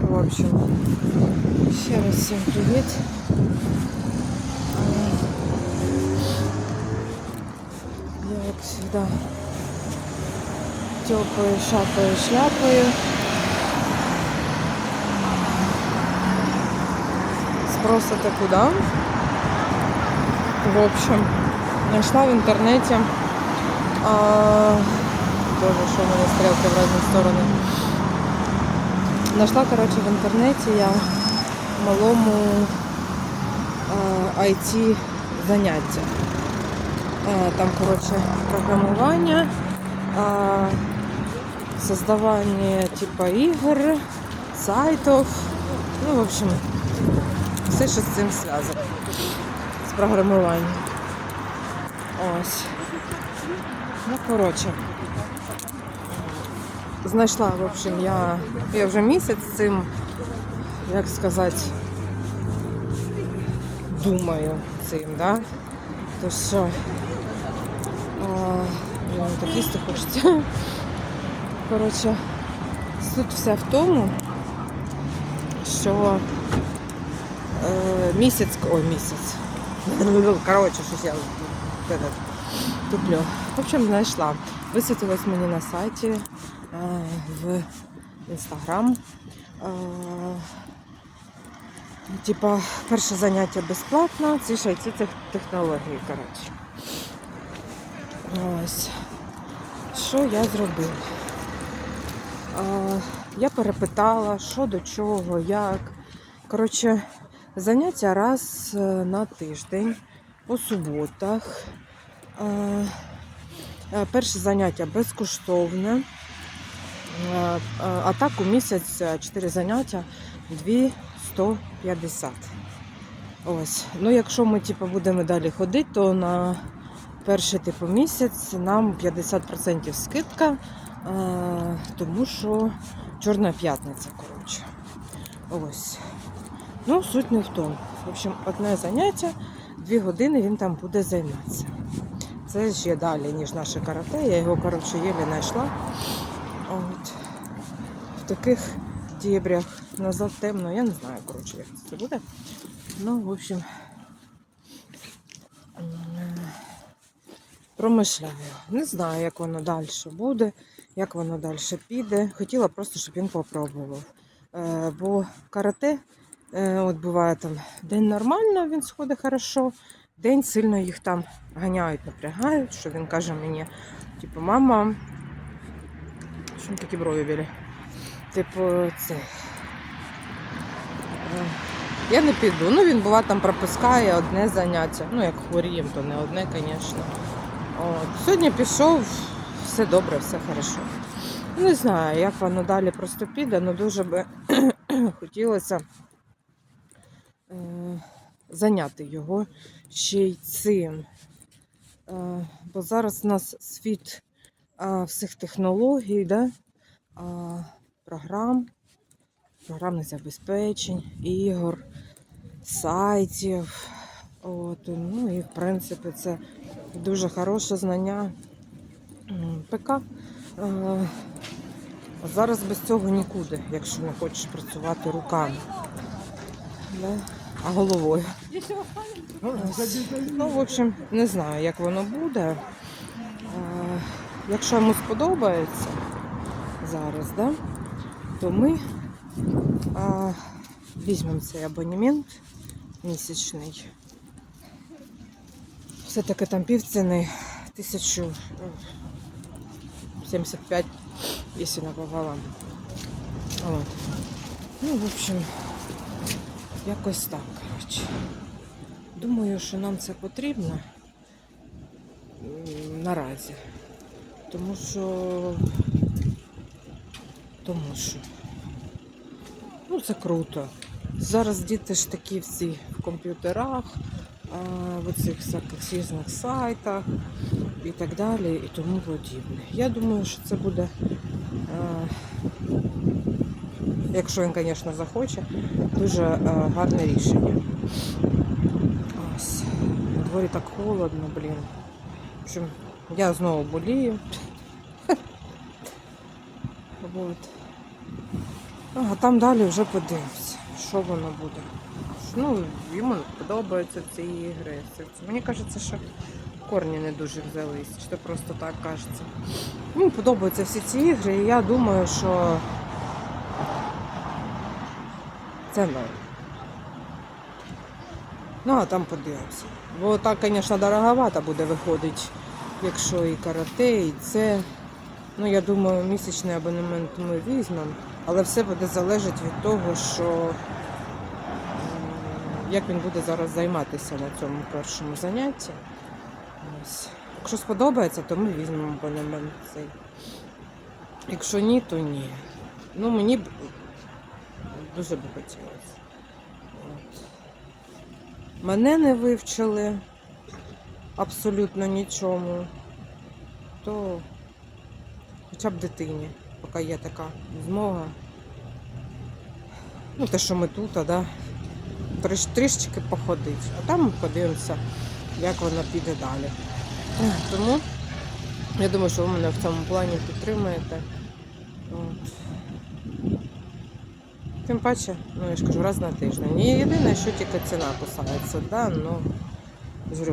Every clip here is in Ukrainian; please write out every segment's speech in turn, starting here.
В общем, ще раз всім привіт. Я, як завжди, шапаю, шляпаю. Спросите куда? В общем, нашла в интернете. А, що в мене стрілки в різні сторони. Нашла, коротше, в інтернеті я малому IT заняття. А, Там, коротше, програмування, а, создавання типа ігор, сайтів. Ну, в общем, все, що з цим зв'язано. З програмуванням. Ось. Ну, коротше. Знайшла, в общем, я, я вже місяць цим, як сказати, думаю цим, да? То що, блін, так їсти хочеться. Коротше, суть вся в тому, що е, місяць, ой, місяць. Коротше, щось я туплю. В общем, знайшла. Висвітилось мені на сайті е, в інстаграм. Типа, перше заняття безплатно, ці ще й ці технології, коротше. Ось. Що я зробила? Е, Я перепитала, що до чого, як. Коротше, заняття раз е, на тиждень по суботах. Е, Перше заняття безкоштовне. Е, е, А так у місяць 4 заняття 250. Ось. Ну, якщо ми типу, будемо далі ходити, то на перший типу місяць нам 50% скидка, е, тому що Чорна п'ятниця, коротше. Ось. Ну, суть не в тому. В общем, одне заняття, дві години він там буде займатися. Це ще далі, ніж наше карате. Я його, коротше, єлі знайшла. Таких дібрях назад темно, я не знаю, коротше, як це буде. Ну, в общем, промишляю. Не знаю, як воно далі буде, як воно далі піде. Хотіла просто, щоб він попробував. Е, бо карате, е, от буває там день нормально, він сходить хорошо, день сильно їх там ганяють, напрягають, що він каже мені, типу, мама, що такі брові білі? Типу, це. Я не піду. Ну, він буває там пропускає одне заняття. Ну, як хворієм, то не одне, звісно. Сьогодні пішов, все добре, все хорошо. Не знаю, як воно далі просто піде, але дуже би хотілося е, зайняти його ще й цим. Е, бо зараз у нас світ всіх технологій, да? Програм, програмних забезпечень, ігор, сайтів. От, ну і в принципі це дуже хороше знання ПК. Е, Зараз без цього нікуди, якщо не хочеш працювати руками. А головою. Ну, в общем, не знаю, як воно буде. Е, Якщо йому сподобається зараз, да, то ми е, візьмемо цей абонемент місячний. Все-таки там півціни 1075, якщо напополам. От. Ну, в общем, якось так, коротше. Думаю, що нам це потрібно наразі. Тому що. Тому що. Ну, це круто. Зараз діти ж такі всі в комп'ютерах, в цих всяких різних сайтах і так далі, і тому подібне. Я думаю, що це буде, е, якщо він, звісно, захоче, дуже е, гарне рішення. Ось. На дворі так холодно, блін. В общем, я знову болію. Вот. А там далі вже подивимося, що воно буде. Ну, йому подобаються ці ігри. Мені кажеться, що корні не дуже взялись, чи то просто так кажеться. Йому подобаються всі ці ігри, і я думаю, що це норм. Ну, а там подивимося. Бо так, звісно, дороговато буде виходить, якщо і карате, і це. Ну, я думаю, місячний абонемент ми візьмемо, але все буде залежати від того, що як він буде зараз займатися на цьому першому занятті. Ось. Якщо сподобається, то ми візьмемо абонемент цей. Якщо ні, то ні. Ну, мені б дуже би хотілося. От. Мене не вивчили абсолютно нічому, то хоча б дитині, поки є така змога. Ну, те, що ми тут, а, да, трішечки походить, а там подивимося, як вона піде далі. Тому я думаю, що ви мене в цьому плані підтримуєте. От. Тим паче, ну я ж кажу, раз на тиждень. І єдине, що тільки ціна кусається, да, ну,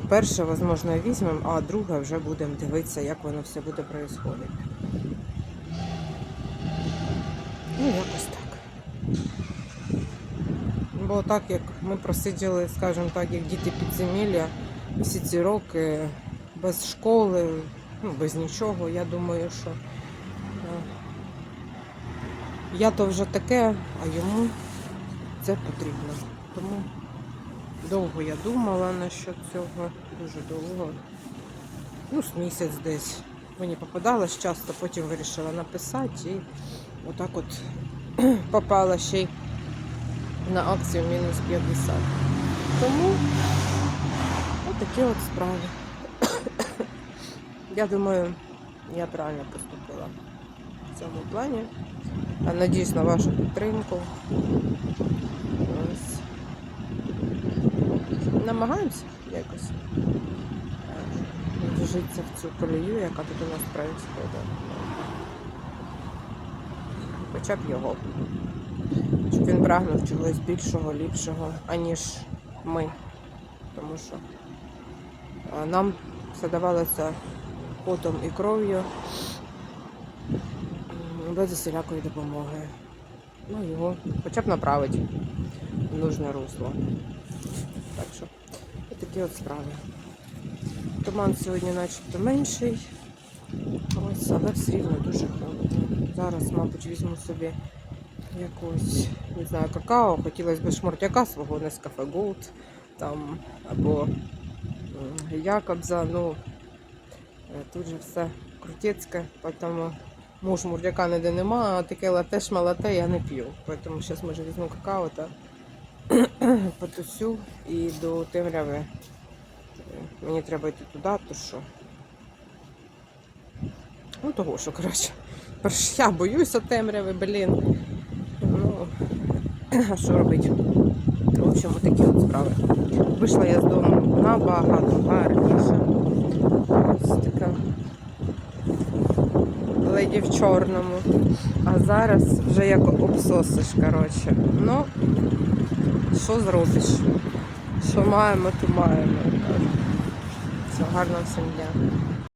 перше, можливо, візьмемо, а друге вже будемо дивитися, як воно все буде відбуватися. Ну, якось так. Бо так як ми просиділи, скажімо так, як діти підземілля, всі ці роки без школи, ну, без нічого, я думаю, що е, я то вже таке, а йому це потрібно. Тому довго я думала насчет цього, дуже довго. Ну, з місяць десь. Мені попадалось часто, потім вирішила написати і отак от попала ще й на акцію мінус 50. Тому отакі от справи. Я думаю, я правильно поступила в цьому плані. А надіюсь на вашу підтримку. Ось. Намагаємося якось е, вжитися в цю колію, яка тут у нас происходить. Хоча б його. Щоб він прагнув чогось більшого, ліпшого, аніж ми. Тому що нам все давалося потом і кров'ю без усілякої допомоги. Ну, його хоча б направить в нужне русло. Так що, такі от справи. Туман сьогодні начебто менший. Ось, але все рівно дуже холодно. Зараз, мабуть, візьму собі якусь, не знаю, какао. Хотілося б шмуртяка свого Нескафе Gold там, або Якобза. Ну, е, тут же все крутецьке, тому муж мурдяка ніде нема, а таке лате шмалате я не п'ю. Тому зараз може візьму какао та потусю і до темряви. Е, Мені треба йти туди, то що. Ну, того, що, коротше. Я боюся темряви, блін. Ну, а що робити? В общем, такі от справи. Вийшла я з дому набагато гарніше. Ось така леді в чорному. А зараз вже як обсосиш, коротше. Ну, що зробиш? Що маємо, то маємо. Все, гарного всім дня.